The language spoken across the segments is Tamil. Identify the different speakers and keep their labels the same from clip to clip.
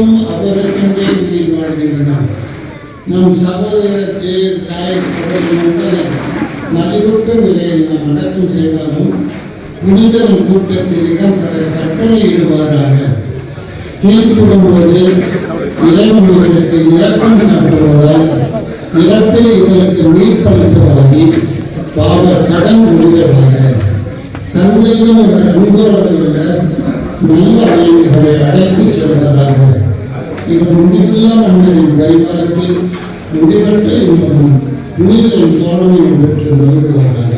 Speaker 1: உலகம் அவருக்கென்றே உயிர் நம் சகோதரருக்கு தாய் சகோதரர்கள் நலிவுற்ற நிலையில் நாம் அடக்கம் செய்தாலும் புனிதரும் கூட்டத்தில் இடம்பெற கட்டளையிடுவாராக. தீர்ப்பிடும்போது இறைவன் இவருக்கு இரக்கம் காட்டுவதால் இறப்பில் இதற்கு மீட்பளிப்பதாகி பாவ கடன் முடிவதாக தந்தையும் அன்பரோடுள்ள நல்ல ஆய்வுகளை அடைத்து செல்வதாக. இது முடிவில்லா மன்னரின் பரிவாரத்தில் முடிவற்ற இன்பமும் புனிதரின் தோழமையும் பெற்று மகிழ்வார்கள்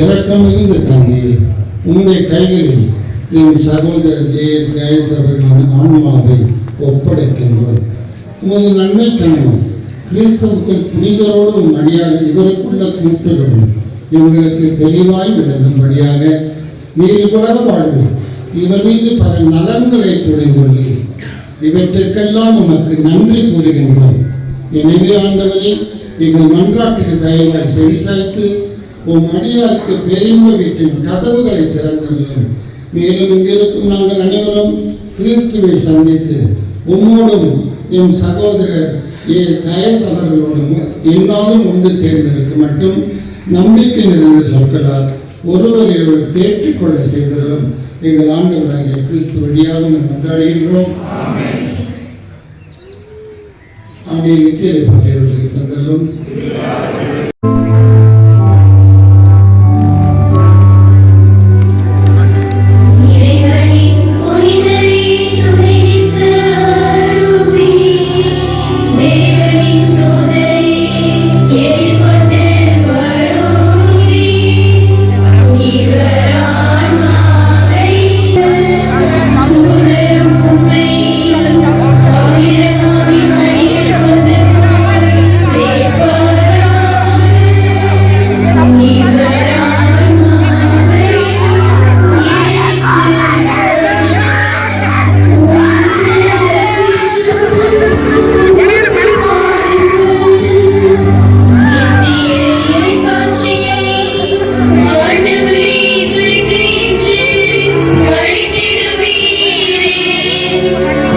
Speaker 1: இறக்கம் இரக்கமிகுந்த தந்தையே உன்னுடைய கைகளில் என் சகோதரர் ஜே எஸ் கயஸ் அவர்களின் ஆன்மாவை ஒப்படைக்கின்றோம். உமது நன்மை தன்மை கிறிஸ்தவுக்கு புனிதரோடும் அடியார் இவருக்குள்ள கூட்டுகளும் எங்களுக்கு தெளிவாய் விளங்கும்படியாக நீர் உலக வாழ்வு இவர் மீது பல நலன்களை புரிந்துள்ளீர் இவற்றிற்கெல்லாம் உமக்கு நன்றி கூறுகின்றோம். எனவே ஆண்டவரே எங்கள் மன்றாட்டுக்கு தயவாய் செவிசாய்த்து உம் அடியாருக்கு பெரும்ப வீட்டின் கதவுகளை திறந்ததும் மேலும் இங்கிருக்கும் நாங்கள் அனைவரும் கிறிஸ்துவை சந்தித்து உம்மோடும் என் சகோதரர் ஏ. கயஸ் அவர்களோடும் என்னாலும் ஒன்று சேர்ந்ததற்கு மட்டும் நம்பிக்கை நிறைந்த சொற்களால் ஒருவர் இருவர் தேற்றிக்கொள்ள செய்தவர்களும் எங்கள் ஆண்டவராகிய கிறிஸ்து வழியாக நாம் கொண்டாடுகின்றோம் ஆமே நித்தியரை பற்றியவர்களுக்கு தந்தலும்
Speaker 2: you.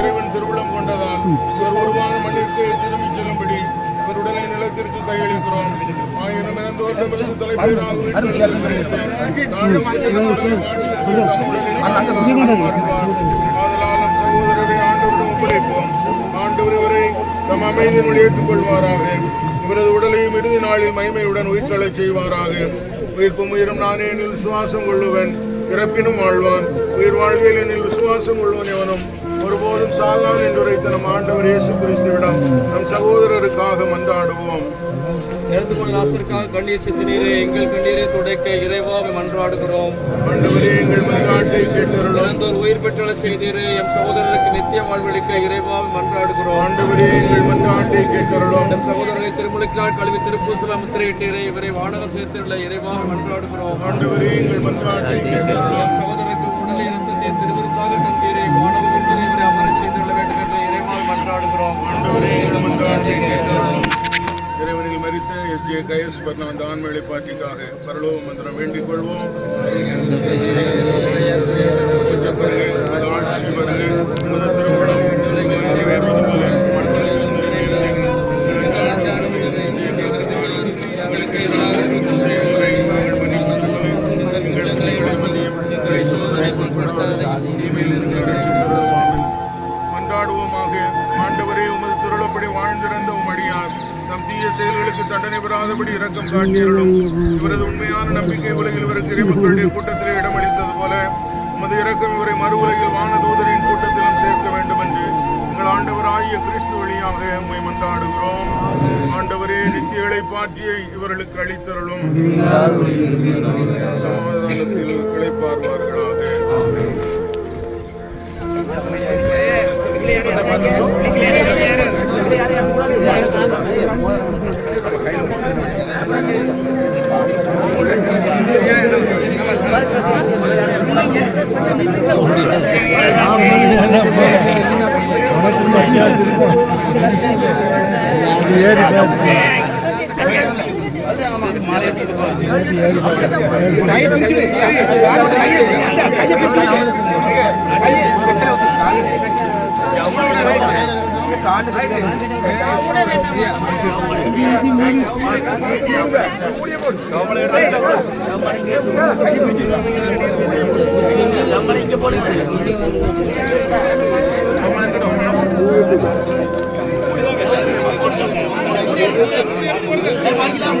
Speaker 2: இறைவன் திருவிழம் கொண்டதால் இவர் உருவான மண்ணிற்கு செல்லும்படி இவர் உடலை நிலத்திற்கு கையளிக்கிறோம். ஆயிரம் தலைமையிலாக ஆதலாலும் சகோதரரை ஆண்டவரிடம் ஒப்படைப்போம். ஆண்டவர் இவரை தம் அமைதியின் ஏற்றுக் கொள்வாராக இவரது உடலையும் இறுதி நாளில் மகிமையுடன் உயிர்த்தெழச் செய்வாராக. உயிர்ப்பும் உயிரும் நானே என்னில் விசுவாசம் கொள்ளுவன். இறப்பினும் வாழ்வான். உயிர் வாழ்வியல் என்னில் விசுவாசம் கொள்வன் எவனும். ஒருபோதும் சாகான் என்று உரைத்த நம் ஆண்டவர் இயேசு கிறிஸ்துவிடம் நம் சகோதரருக்காக மன்றாடுவோம்.
Speaker 3: போன லாசருக்காக கண்ணீர் சிந்தினீரே எங்கள் கண்ணீரை துடைக்க இறைவாவை மன்றாடுகிறோம்.
Speaker 2: ஆண்டவரே எங்கள் மன்றாட்டை கேட்டருளும்.
Speaker 3: இறந்தோர் உயிர் பெற்றல செய்தீரே எம் சகோதரருக்கு நித்திய வாழ்வளிக்க இறைவாவை மன்றாடுகிறோம்.
Speaker 2: ஆண்டவரே எங்கள் மன்றாட்டை கேட்டருளும்.
Speaker 3: நம் சகோதரரை திருமுழுக்கினால் கல்வி திருப்பூசல முத்திரையிட்டீரே இவரை வானகம் சேர்த்துள்ள இறைவாவை மன்றாடுகிறோம்.
Speaker 2: ஆண்டவரே எங்கள் மன்றாட்டை கேட்டருளும்.
Speaker 3: சகோதரருக்கு உடலை இரத்தத்தை திருவிருத்தாக தந்தீரே வானகம் இவரை அமரச் செய்துள்ள வேண்டும் என்ற இறைவாவை மன்றாடுகிறோம்.
Speaker 2: ஆண்டவரே எங்கள் மன்றாட்டை கேட்டருளும். இறைவனில் மறித்த எஸ் ஜே கயஸ் பத்மா அந்த ஆன்ம வெளிப்பாட்டிற்காக பரலோக மந்திரம் வேண்டிக் கொள்வோம் தீய தண்டனை பெறாதபடி இரக்கம் காட்டியருளும். இவரது உண்மையான நம்பிக்கை உலகில் இவருக்கு இறைமக்களுடைய கூட்டத்திலே இடமளித்தது போல உமது இரக்கம் இவரை மறு உலகில் வான தூதரின் கூட்டத்திலும் சேர்க்க வேண்டும் என்று எங்கள் ஆண்டவராகிய கிறிஸ்து வழியாக உண்மை மன்றாடுகிறோம். ஆண்டவரே நித்திய பாற்றியை இவர்களுக்கு அளித்தருளும். சமாதானத்தில் நம்மளை இங்க போல வாங்கிக்கலாம்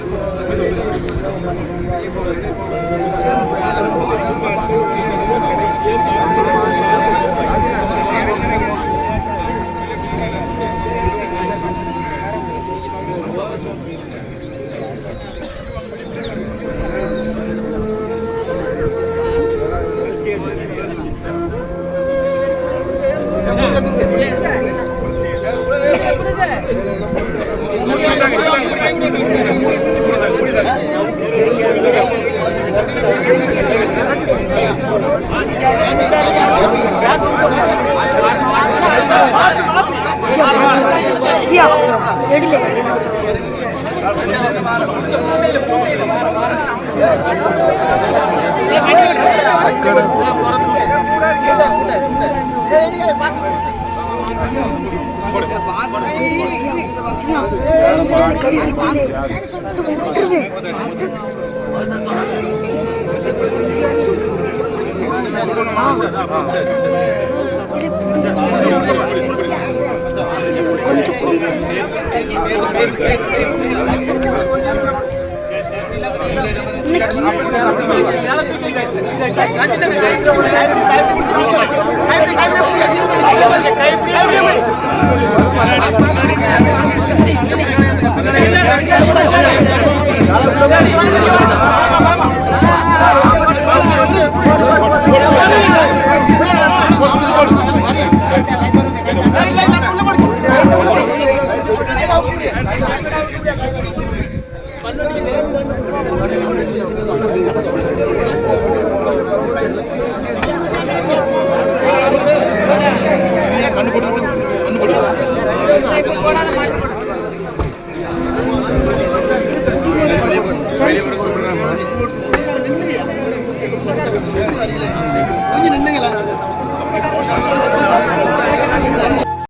Speaker 2: இளைப்பார்வார்களாக
Speaker 4: கொஞ்சம்
Speaker 3: আপনার